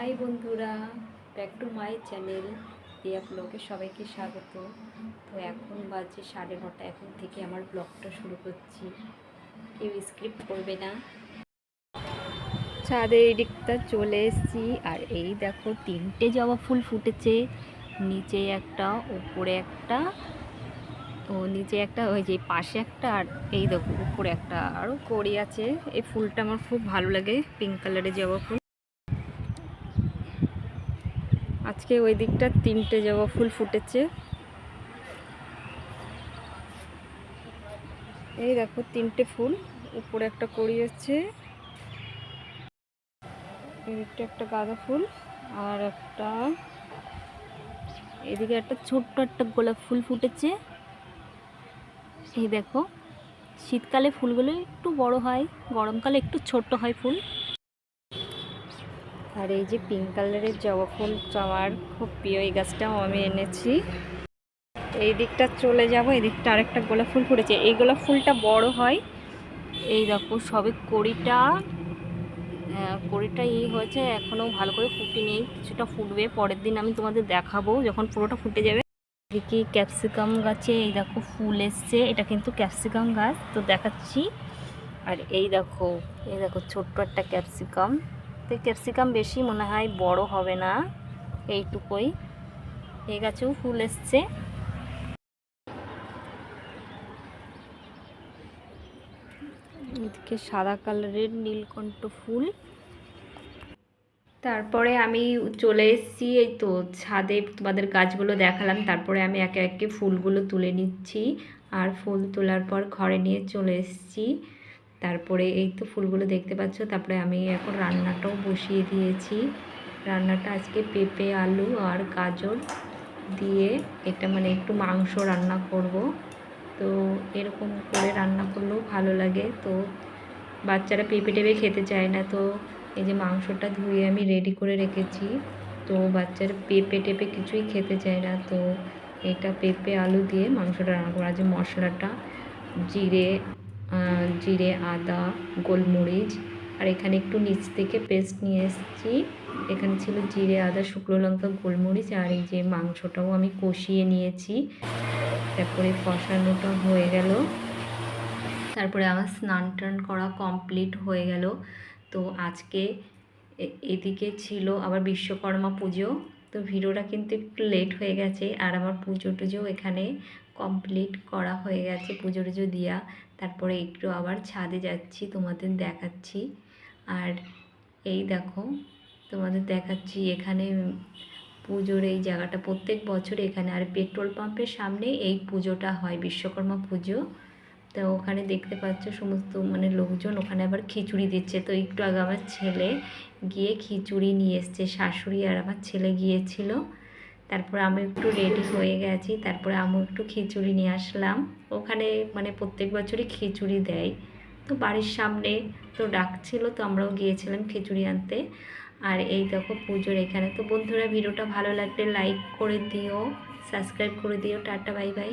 High বন্ধুরা back to my channel Riya ব্লগে সবাইকে স্বাগত। তো এখন বাজে সাড়ে নটা, এখন থেকে আমার ব্লগটা শুরু করছি। কেউ স্ক্রিপ্ট করবে না। ছাদের এই দিকটা চলে এসেছি, আর এই দেখো তিনটে জবা ফুল ফুটেছে। নিচে একটা, উপরে একটা, ও নিচে একটা, ওই যে পাশে একটা, আর এই দেখো উপরে একটা আরও কড়ি আছে। এই ফুলটা আমার খুব ভালো লাগে পিঙ্ক কালারের জবা ফুল। আজকে ওই দিকটা তিনটে জবা ফুল ফুটেছে। এই দেখো তিনটে ফুল, উপরে একটা কড়ি আছে। এদিকটা একটা গাঁদা ফুল, আর একটা এদিকে একটা ছোট্ট একটা গোলাপ ফুল ফুটেছে। এই দেখো, শীতকালে ফুলগুলো একটু বড় হয়, গরমকালে একটু ছোট্ট হয় ফুল। আর এই যে পিঙ্ক কালারের জবা ফুল আমার খুব প্রিয় এই গাছটাও আমি এনেছি। এই দিকটা চলে যাব এই দিকটা আরেকটা গোলাপ ফুল ফুটেছে। এই গোলাপ ফুলটা বড় হয় এই দেখো সবে কড়িটা আহ, কড়িটা ই হয়েছে এখনও ভালো করে ফুটেনি কিছুটা ফুটবে পরের দিন আমি তোমাদের দেখাবো যখন পুরোটা ফুটে যাবে। এদিকে ক্যাপসিকাম গাছে এই দেখো ফুল এসছে এটা কিন্তু ক্যাপসিকাম গাছ তো দেখাচ্ছি। আর এই দেখো এই দেখো ছোট্ট একটা ক্যাপসিকাম। তো ক্যাপসিকাম বেশি মনে হয় বড় হবে না। এইটুকুই। এই গাছেও ফুল এসছে। এদিকে সাদা কালারের নীলকণ্ঠ ফুল। তারপরে আমি চলে এসেছি এই তো ছাদে তোমাদের গাছগুলো দেখালাম। তারপরে আমি একে একে ফুলগুলো তুলে নিচ্ছি। আর ফুল তোলার পর ঘরে নিয়ে চলে এসেছি। তারপরে এই তো ফুলগুলো দেখতে পাচ্ছ, তারপরে আমি এখন রান্নাটাও বসিয়ে দিয়েছি। রান্নাটা আজকে পেঁপে, আলু আর গাজর দিয়ে এটা মানে একটু মাংস রান্না করব। তো এরকম করে রান্না করলেও ভালো লাগে। তো বাচ্চারা পেঁপে টেপে খেতে চায় না, তো এই যে মাংসটা ধুয়ে আমি রেডি করে রেখেছি। তো বাচ্চারা পেঁপে টেপে কিছুই খেতে চায় না, তো এটা পেঁপে, আলু দিয়ে মাংসটা রান্না করা যে মশলাটা, জিরে জিরে, আদা, গোলমরিচ, আর এখানে একটু নিচ থেকে পেস্ট নিয়ে এসেছি। এখানে ছিল জিরে, আদা, শুকনো লঙ্কা, গোলমরিচ, আর এই যে মাংসটাও আমি কষিয়ে নিয়েছি। তারপরে কষানোটা হয়ে গেল। তারপরে আমার স্নান টান করা কমপ্লিট হয়ে গেল। তো আজকে এদিকে ছিল আবার বিশ্বকর্মা পুজো। তো ভিডিওটা কিন্তু একটু লেট হয়ে গেছে আর আমার পুজো টুজো এখানে কমপ্লিট করা হয়ে গেছে, পুজো টুজো দিয়া। তারপরে একটু আবার ছাদে যাচ্ছি, তোমাদের দেখাচ্ছি। আর এই দেখো, তোমাদের দেখাচ্ছি এখানে পুজোর এই জায়গাটা। প্রত্যেক বছর এখানে আর পেট্রোল পাম্পের সামনে এই পুজোটা হয়, বিশ্বকর্মা পুজো। তো ওখানে দেখতে পাচ্ছ সমস্ত মানে লোকজন ওখানে আবার খিচুড়ি দিচ্ছে। তো একটু আগে আমার ছেলে গিয়ে খিচুড়ি নিয়ে এসছে, শাশুড়ি আর আমার ছেলে গিয়েছিল। তারপর আমি একটু রেডি হয়ে গেছি, তারপরে আমি একটু খিচুড়ি নিয়ে আসলাম। ওখানে মানে প্রত্যেক বছরই খিচুড়ি দেয়। তো বাড়ির সামনে তো ডাকছিল তো আমরাও গিয়েছিলাম খিচুড়ি আনতে। আর এই দেখো পুজোর এখানে। তো বন্ধুরা, ভিডিওটা ভালো লাগলে লাইক করে দিও সাবস্ক্রাইব করে দিও। Tata bye bye